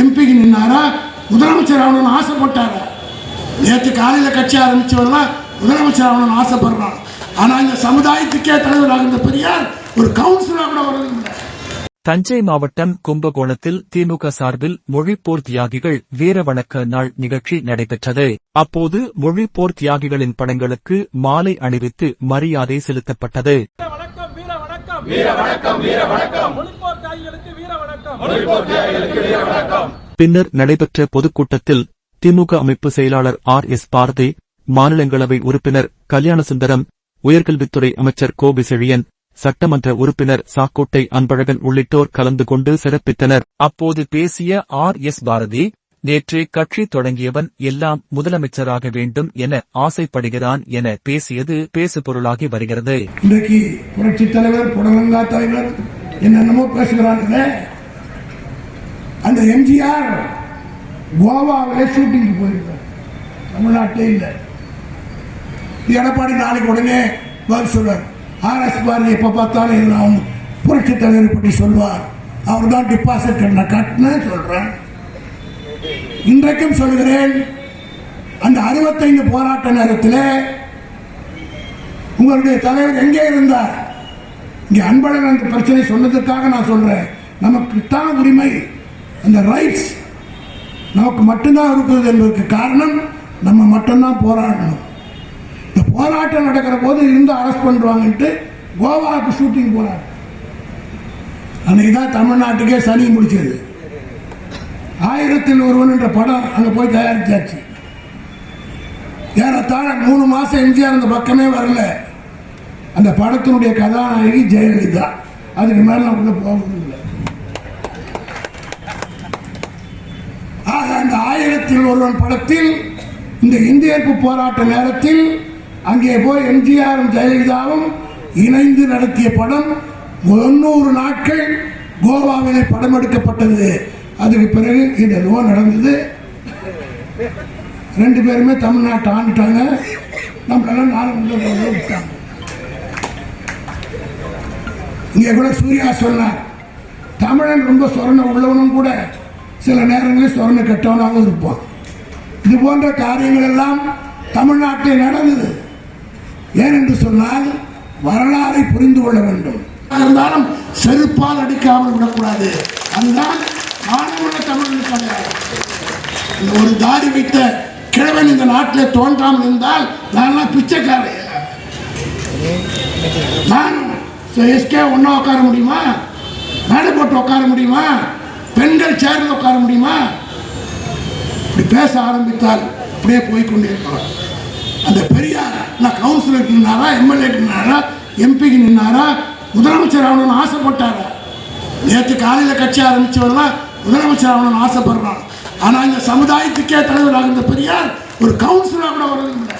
எம்பிக்கு நின்னாரா? முதலமைச்சர் ஆகணும்னு ஆசைப்பட்டாரா? நேற்று காலையில் கட்சி ஆரம்பிச்சவரெல்லாம் முதலமைச்சர் ஆகணும்னு ஆசைப்படுறான். ஆனால் இந்த சமுதாயத்துக்கே தலைவராக இருந்த பெரியார் ஒரு கவுன்சிலராக கூட வரதில்லை தஞ்சை மாவட்டம் கும்பகோணத்தில் திமுக சார்பில் மொழிப்போர் தியாகிகள் வீர வணக்க நாள் நிகழ்ச்சி நடைபெற்றது. அப்போது மொழிப்போர் தியாகிகளின் படங்களுக்கு மாலை அணிவித்து மரியாதை செலுத்தப்பட்டது. பின்னர் நடைபெற்ற பொதுக்கூட்டத்தில் திமுக அமைப்பு செயலாளர் ஆர் எஸ் பாரதி மாநிலங்களவை உறுப்பினர் கல்யாணசுந்தரம் உயர்கல்வித்துறை அமைச்சர் கோபி செழியன் சட்டமன்ற உறுப்பினர் சாக்கோட்டை அன்பழகன் உள்ளிட்டோர் கலந்து கொண்டு சிறப்பித்தனர். அப்போது பேசிய ஆர் எஸ் பாரதி நேற்று கட்சி தொடங்கியவன் எல்லாம் முதலமைச்சராக வேண்டும் என ஆசைப்படுகிறான் என பேசியது பேசுபொருளாகி வருகிறது. இன்றைக்கு புரட்சி தலைவர் புடலங்கா தலைவர் என்னென்னமோ பேசுகிறாங்களே அந்த எம்ஜிஆர் கோவாவிலே ஷூட்டிங்க்கு போயிருக்கார். தமிழ்நாட்டே இல்லை. எடப்பாடி நாளைக்கு உடனே பதில் சொல்வார். ஆர்எஸ் பாரதி எப்போ பார்த்தாலும் இது நான் புரட்சி தலைவரை பற்றி சொல்வார். அவர் தான் டிபாசிட் நான் கட்டினேன் சொல்கிறேன் இன்றைக்கும் சொல்கிறேன் அந்த அறுபத்தைந்து போராட்ட நேரத்தில் உங்களுடைய தலைவர் எங்கே இருந்தார்? இங்கே அன்பழகன் அந்த பிரச்சனை சொன்னதுக்காக நான் சொல்கிறேன் நமக்கு தான் உரிமை. அந்த ரைட்ஸ் நமக்கு மட்டும்தான் இருக்கிறது என்பதற்கு காரணம் நம்ம மட்டும்தான் போராடணும். இந்த போராட்டம் நடக்கிற போது இருந்து அரெஸ்ட் பண்ணுவாங்கன்ட்டு கோவாவுக்கு ஷூட்டிங் போனார் அன்னைக்கு தான் தமிழ்நாட்டுக்கே சனி முடிச்சது ஆயிரத்தில் ஒருவன் என்ற படம் அங்கே போய் தயாரிச்சாச்சு. ஏறத்தாழ மூணு மாதம் எம்ஜிஆர் அந்த பக்கமே வரல. அந்த படத்தினுடைய கதாநாயகி ஜெயலலிதா. அதுக்கு மேலே நான் உள்ள போகணும் இல்லை அந்த ஆயிரத்தில் ஒருவன் படத்தில் இந்த இந்தியர்ப்பு போராட்ட நேரத்தில் அங்கே போய் எம்ஜிஆரும் ஜெயலலிதாவும் இணைந்து நடத்திய படம் தொண்ணூறு நாட்கள் கோவாவிலே படம் எடுக்கப்பட்டது. அதுக்கு பிறகு இந்த நோ நடந்தது. ரெண்டு பேருமே தமிழ்நாட்டை ஆண்டுட்டாங்க. நம்மளெல்லாம் நாலு விட்டாங்க இங்கே கூட சூர்யா சொன்னார் தமிழன் ரொம்ப சொரண உள்ளவனும் கூட சில நேரங்களில் சொரண கெட்டவனாகவும் இருப்பான். இது போன்ற காரியங்கள் எல்லாம் தமிழ்நாட்டில் நடந்தது. ஏனென்று சொன்னால் வரலாறை புரிந்து கொள்ள வேண்டும். இருந்தாலும் செருப்பால் அடிக்காமல் விடக்கூடாது. அதுதான் மாணவன தமிழனுக்கான இந்த ஒரு தாடி வைத்த கிழவன் இந்த நாட்டில் தோன்றாமல் இருந்தால் நான் பிச்சைக்காரன். நான் எஸ்கே ஒன்றா உட்கார முடியுமா? மேடை போட்டு உட்கார முடியுமா? பெண்கள் சேர்ந்து உட்கார முடியுமா? இப்படி பேச ஆரம்பித்தால் அப்படியே போய்க்கொண்டே இருக்கலாம் அந்த பெரியார் நான் கவுன்சிலருக்கு நின்னாரா எம்எல்ஏக்கு நின்னாரா எம்பிக்கு நின்னாரா முதலமைச்சர் ஆகணும்னு ஆசைப்பட்டாரா. நேற்று காலையில் கட்சி ஆரம்பிச்சவரெல்லாம் முதலமைச்சர் ஆகணும்னு ஆசைப்படுறான் ஆனால் இந்த சமுதாயத்துக்கே தலைவராக இருந்த பெரியார் ஒரு கவுன்சிலராக கூட வரதில்லை